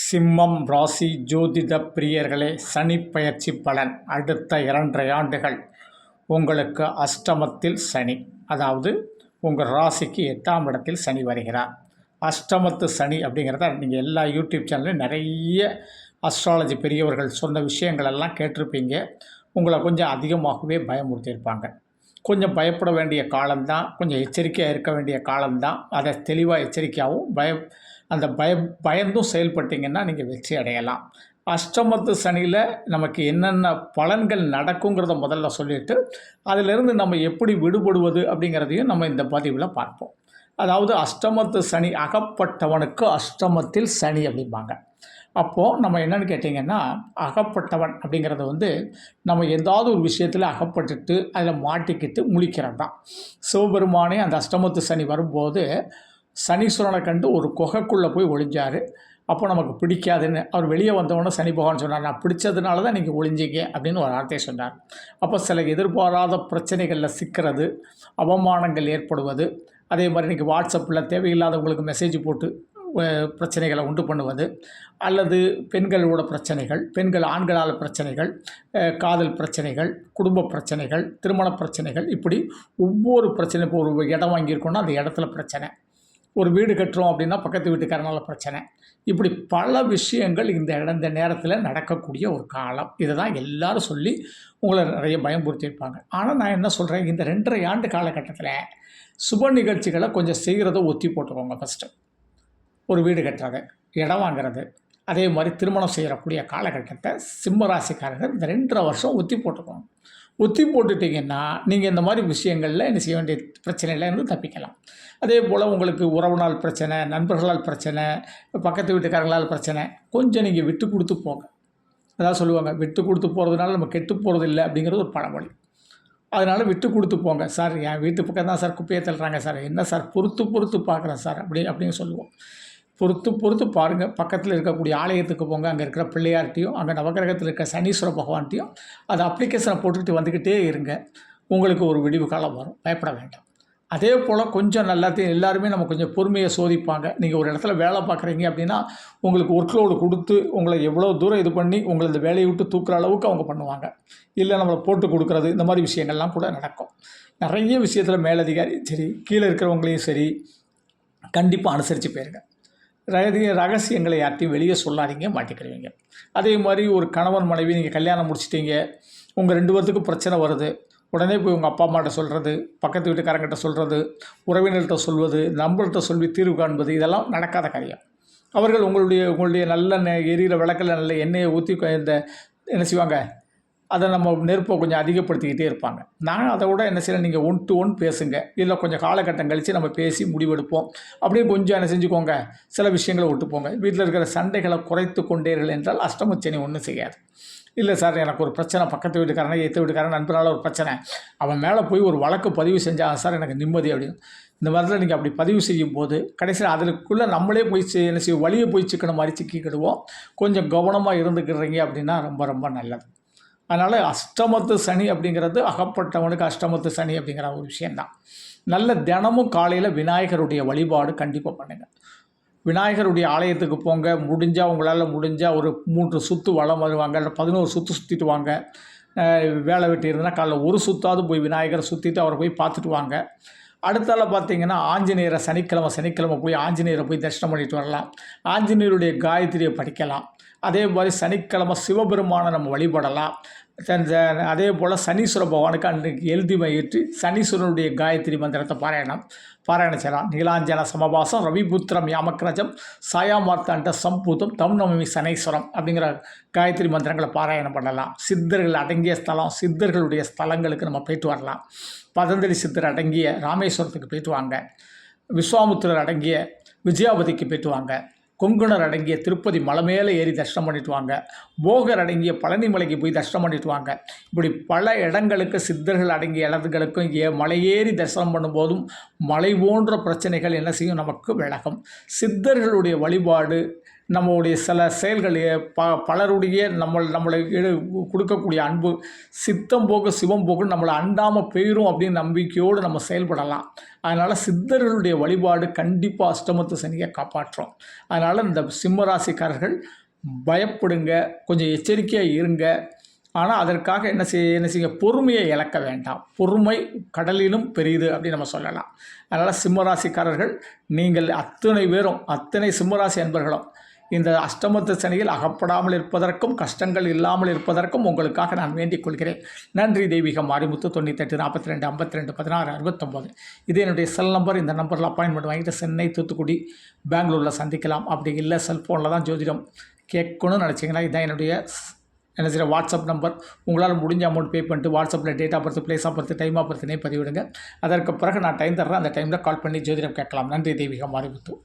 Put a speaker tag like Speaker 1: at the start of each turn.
Speaker 1: சிம்மம் ராசி ஜோதிட பிரியர்களே சனி பயிற்சி பலன் அடுத்த இரண்டரை ஆண்டுகள். உங்களுக்கு அஷ்டமத்தில் சனி அதாவது உங்கள் ராசிக்கு எட்டாம் இடத்தில் சனி வருகிறார். அஷ்டமத்து சனி அப்படிங்கிறத நீங்கள் எல்லா யூடியூப் சேனல்லையும் நிறைய அஸ்ட்ராலஜி பெரியவர்கள் சொன்ன விஷயங்கள் எல்லாம் கேட்டிருப்பீங்க. உங்களை கொஞ்சம் அதிகமாகவே பயமுறுத்தியிருப்பாங்க. கொஞ்சம் பயப்பட வேண்டிய காலம்தான். கொஞ்சம் எச்சரிக்கையாக இருக்க வேண்டிய காலம்தான். அதை தெளிவாக எச்சரிக்கையாகவும் பய அந்த பய பயந்தும் செயல்பட்டிங்கன்னா நீங்கள் வெற்றி அடையலாம். அஷ்டமத்து சனியில் நமக்கு என்னென்ன பலன்கள் நடக்குங்கிறத முதல்ல சொல்லிவிட்டு அதிலிருந்து நம்ம எப்படி விடுபடுவது அப்படிங்கிறதையும் நம்ம இந்த பதிவில் பார்ப்போம். அதாவது அஷ்டமத்து சனி அகப்பட்டவனுக்கு அஷ்டமத்தில் சனி அப்படிம்பாங்க. அப்போது நம்ம என்னென்னு கேட்டிங்கன்னா அகப்பட்டவன் அப்படிங்கிறது வந்து நம்ம ஏதாவது ஒரு விஷயத்தில் அகப்பட்டுட்டு அதில் மாட்டிக்கிட்டு முழிக்கிறது தான் சிவபெருமானே அந்த அஷ்டமத்து சனி வரும்போது சனீஸ்வரனை கண்டு ஒரு குகைக்குள்ளே போய் ஒளிஞ்சார். அப்போ நமக்கு பிடிக்காதுன்னு அவர் வெளியே வந்தவொடனே சனி பகவான் சொன்னார் நான் பிடிச்சதுனால தான் நீங்கள் ஒளிஞ்சிங்க அப்படின்னு ஒரு வார்த்தையை சொன்னார். அப்போ சில எதிர்பாராத பிரச்சனைகளில் சிக்கிறது அவமானங்கள் ஏற்படுவது அதே மாதிரி இன்றைக்கி வாட்ஸ்அப்பில் தேவையில்லாதவங்களுக்கு மெசேஜ் போட்டு பிரச்சனைகளை உண்டு பண்ணுவது. அல்லது பெண்களோட பிரச்சனைகள் பெண்கள் ஆண்களால் பிரச்சனைகள் காதல் பிரச்சனைகள் குடும்ப பிரச்சனைகள் திருமண பிரச்சனைகள் இப்படி ஒவ்வொரு பிரச்சனை இப்போ ஒரு இடம் வாங்கியிருக்கோன்னா அந்த இடத்துல பிரச்சனை. ஒரு வீடு கட்டுறோம் அப்படின்னா பக்கத்து வீட்டுக்காரனால பிரச்சனை. இப்படி பல விஷயங்கள் இந்த இடம் இந்த நேரத்தில் நடக்கக்கூடிய ஒரு காலம். இதை தான் எல்லாரும் சொல்லி உங்களை நிறைய பயம்புறுத்தியிருப்பாங்க ஆனால் நான் என்ன சொல்கிறேன் இந்த ரெண்டரை ஆண்டு காலகட்டத்தில் சுப நிகழ்ச்சிகளை கொஞ்சம் செய்கிறத ஒத்தி போட்டுக்கோங்க ஃபஸ்ட்டு ஒரு வீடு கட்டுறது இடம் வாங்குறது அதே மாதிரி திருமணம் செய்கிறக்கூடிய காலகட்டத்தை சிம்ம ராசிக்காரர்கள் இந்த ரெண்டரை வருஷம் ஒத்தி போட்டுக்கோங்க. ஒத்தி போட்டுட்டிங்கன்னா நீங்கள் இந்த மாதிரி விஷயங்களில் என்ன செய்ய வேண்டிய பிரச்சனையில் இருந்து தப்பிக்கலாம். அதே போல் உங்களுக்கு உறவுனால் பிரச்சனை நண்பர்களால் பிரச்சனை பக்கத்து வீட்டுக்காரங்களால் பிரச்சனை கொஞ்சம் நீங்கள் விட்டு கொடுத்து போங்க. அதான் சொல்லுவாங்க விட்டு கொடுத்து போகிறதுனால நம்ம கெட்டு போகிறது இல்லை அப்படிங்கிறது ஒரு பழமொழி. அதனால் விட்டு கொடுத்து போங்க. சார் என் வீட்டு பக்கம் தான் சார் குப்பையை தள்ளுறாங்க சார். என்ன சார் பொறுத்து பொறுத்து பார்க்குறேன் சார் அப்படி அப்படின்னு சொல்லுவோம். பொறுத்து பொறுத்து பாருங்கள் பக்கத்தில் இருக்கக்கூடிய ஆலயத்துக்கு போங்க. அங்கே இருக்கிற பிள்ளையார்ட்டையும் அங்கே நவகிரகத்தில் இருக்க சனீஸ்வர பகவான்ட்டையும் அதை அப்ளிகேஷனை போட்டுக்கிட்டு வந்துக்கிட்டே இருங்க. உங்களுக்கு ஒரு விடிவு காலம் வரும். பயப்பட வேண்டாம். அதே போல் கொஞ்சம் நல்லாத்தையும் எல்லாருமே நம்ம கொஞ்சம் பொறுமையை சோதிப்பாங்க. நீங்கள் ஒரு இடத்துல வேலை பார்க்குறீங்க அப்படின்னா உங்களுக்கு ஒர்க்லோடு கொடுத்து உங்களை எவ்வளோ தூரம் இது பண்ணி உங்களை இந்த வேலையை விட்டு தூக்குற அளவுக்கு அவங்க பண்ணுவாங்க. இல்லை நம்மளை போட்டு கொடுக்குறது இந்த மாதிரி விஷயங்கள்லாம் கூட நடக்கும். நிறைய விஷயத்தில் மேலதிகாரி சரி கீழே இருக்கிறவங்களையும் சரி கண்டிப்பாக அனுசரித்து போயிருங்க. ரகசியங்களை யார்ட்டையும் வெளியே சொல்லாதீங்க மாட்டிக்கிடுவீங்க. அதே மாதிரி ஒரு கணவன் மனைவி நீங்கள் கல்யாணம் முடிச்சிட்டீங்க உங்கள் ரெண்டு பேர்த்துக்கும் பிரச்சனை வருது. உடனே போய் உங்கள் அப்பா அம்மாட்ட சொல்கிறது பக்கத்து வீட்டுக்காரங்கிட்ட சொல்கிறது உறவினர்கிட்ட சொல்வது நம்மள்கிட்ட சொல்லி தீர்வு காண்பது இதெல்லாம் நடக்காத காரியம். அவர்கள் உங்களுடைய உங்களுடைய நல்ல எரியிற விளக்கில் நல்ல எண்ணெயை ஊற்றி இந்த என்ன செய்வாங்க? அதை நம்ம நெருப்பை கொஞ்சம் அதிகப்படுத்திக்கிட்டே இருப்பாங்க. நான் அதை விட என்ன செய்யணும் நீங்கள் ஒன் டு ஒன் பேசுங்க. இல்லை கொஞ்சம் காலகட்டம் கழித்து நம்ம பேசி முடிவெடுப்போம். அப்படியே கொஞ்சம் என்ன செஞ்சுக்கோங்க. சில விஷயங்களை விட்டு போங்க வீட்டில் இருக்கிற சண்டைகளை குறைத்து கொண்டீர்கள் என்றால் அஷ்டமச்சனி ஒன்றும் செய்யாது. இல்லை சார் எனக்கு ஒரு பிரச்சனை பக்கத்து வீட்டுக்காரனை எத்த வீட்டுக்காரன் நண்பரால் ஒரு பிரச்சனை. அவன் மேலே போய் ஒரு வழக்கு பதிவு செஞ்சாங்க சார் எனக்கு நிம்மதி அப்படின்னு. இந்த மாதிரிலாம் நீங்கள் அப்படி பதிவு செய்யும் போது கடைசியில் அதுக்குள்ளே நம்மளே போய் என்ன செய்ய வழியை போய் சிக்கன மாதிரி சிக்கிக்கிடுவோம். கொஞ்சம் கவனமாக இருந்துக்கிறீங்க அப்படின்னா ரொம்ப ரொம்ப நல்லது. அதனால் அஷ்டமத்து சனி அப்படிங்கிறது அகப்பட்டவனுக்கு அஷ்டமத்து சனி அப்படிங்கிற ஒரு விஷயந்தான் நல்ல தினமும் காலையில் விநாயகருடைய வழிபாடு கண்டிப்பாக பண்ணுங்கள் விநாயகருடைய ஆலயத்துக்கு போங்க. முடிஞ்சால் உங்களால் முடிஞ்சால் ஒரு மூன்று சுற்று வளம் வருவாங்க. இல்லை பதினோரு சுற்று சுற்றிட்டு வாங்க. வேலை வெட்டி இருந்தால் காலைல ஒரு சுற்றாவது போய் விநாயகரை சுற்றிட்டு அவரை போய் பார்த்துட்டு வாங்க. அடுத்தால பார்த்தீங்கன்னா ஆஞ்சநேயரை சனிக்கிழமை சனிக்கிழமை போய் ஆஞ்சநேயரை போய் தரிசனம் பண்ணிட்டு வரலாம். ஆஞ்சநேயருடைய காயத்ரியை படிக்கலாம். அதே மாதிரி சனிக்கிழமை சிவபெருமானை நம்ம வழிபடலாம். அதே போல் சனீஸ்வர பகவானுக்கு அன்றைக்கு எழுதி மயிற்று சனீஸ்வரனுடைய காயத்ரி மந்திரத்தை பாராயணம் பாராயணம் செய்யலாம் நீலாஞ்சன சமபாசம் ரவிபுத்திரம் யாமக்ரஜம் சாயாமார்த்தாண்ட சம்பூதம் தம் நவமி சனீஸ்வரம் அப்படிங்கிற காயத்ரி மந்திரங்களை பாராயணம் பண்ணலாம். சித்தர்கள் அடங்கிய ஸ்தலம் சித்தர்களுடைய ஸ்தலங்களுக்கு நம்ம போயிட்டு வரலாம். பதஞ்சலி சித்தர் அடங்கிய ராமேஸ்வரத்துக்கு போயிட்டு வாங்க. விஸ்வாமுத்திரர் அடங்கிய விஜயாபதிக்கு போயிட்டு வாங்க. கொங்குணர் அடங்கிய திருப்பதி மலை மேலே ஏறி தரிசனம் பண்ணிட்டு வாங்க. போகர் அடங்கிய பழனி மலைக்கு போய் தரிசனம் பண்ணிட்டு வாங்க. இப்படி பல இடங்களுக்கு சித்தர்கள் அடங்கிய இடத்துகளுக்கும் ஏ மலையேறி தரிசனம் பண்ணும்போதும் மலை போன்ற பிரச்சனைகள் என்ன செய்யும்? நமக்கு விலகும் சித்தர்களுடைய வழிபாடு நம்மளுடைய சில செயல்கள் ப பலருடைய நம்ம நம்மளை கொடுக்கக்கூடிய அன்பு சித்தம் போக சிவம் போகும் நம்மளை அண்டாமல் போயிடும் அப்படின்னு நம்பிக்கையோடு நம்ம செயல்படலாம். அதனால் சித்தர்களுடைய வழிபாடு கண்டிப்பாக அஷ்டமத்து சனியை காப்பாற்றும். அதனால் இந்த சிம்மராசிக்காரர்கள் பயப்படுங்க கொஞ்சம் எச்சரிக்கையாக இருங்க. ஆனால் அதற்காக என்ன செய்ய என்ன செய்ய பொறுமையை இழக்க வேண்டாம். பொறுமை கடலிலும் பெரியது அப்படின்னு நம்ம சொல்லலாம். அதனால் சிம்மராசிக்காரர்கள் நீங்கள் அத்தனை பேரும் அத்தனை சிம்மராசி அன்பர்களும் இந்த அஷ்டமத்து சனியில் அகப்படாமல் இருப்பதற்கும் கஷ்டங்கள் இல்லாமல் இருப்பதற்கும் உங்களுக்காக நான் வேண்டிக் கொள்கிறேன். நன்றி தெய்வீகம். மாரிமுத்து தொண்ணூத்தெட்டு நாற்பத்தி ரெண்டு ஐம்பத்தி ரெண்டு பதினாறு அறுபத்தொம்போது. இது என்னுடைய செல் நம்பர் இந்த நம்பரில் அப்பாயின்மெண்ட் வாங்கிட்டு சென்னை தூத்துக்குடி பெங்களூரில் சந்திக்கலாம். அப்படி இல்லை செல்ஃபோனில் தான் ஜோதிடம் கேட்கணும்னு நினச்சிங்கன்னா இதான் என்னுடைய என்ன செய்கிற வாட்ஸ்அப் நம்பர் உங்களால் முடிஞ்ச அமௌண்ட் பே பண்ணிட்டு வாட்ஸ்அப்பில் date of birth place of birth time of பர்த்னே பதிவிடுங்க. அதற்கு பிறகு நான் டைம் தர்றேன். அந்த டைமில் கால் பண்ணி ஜோதிடம் கேட்கலாம். நன்றி தெய்வீகம். அறிவித்தோம்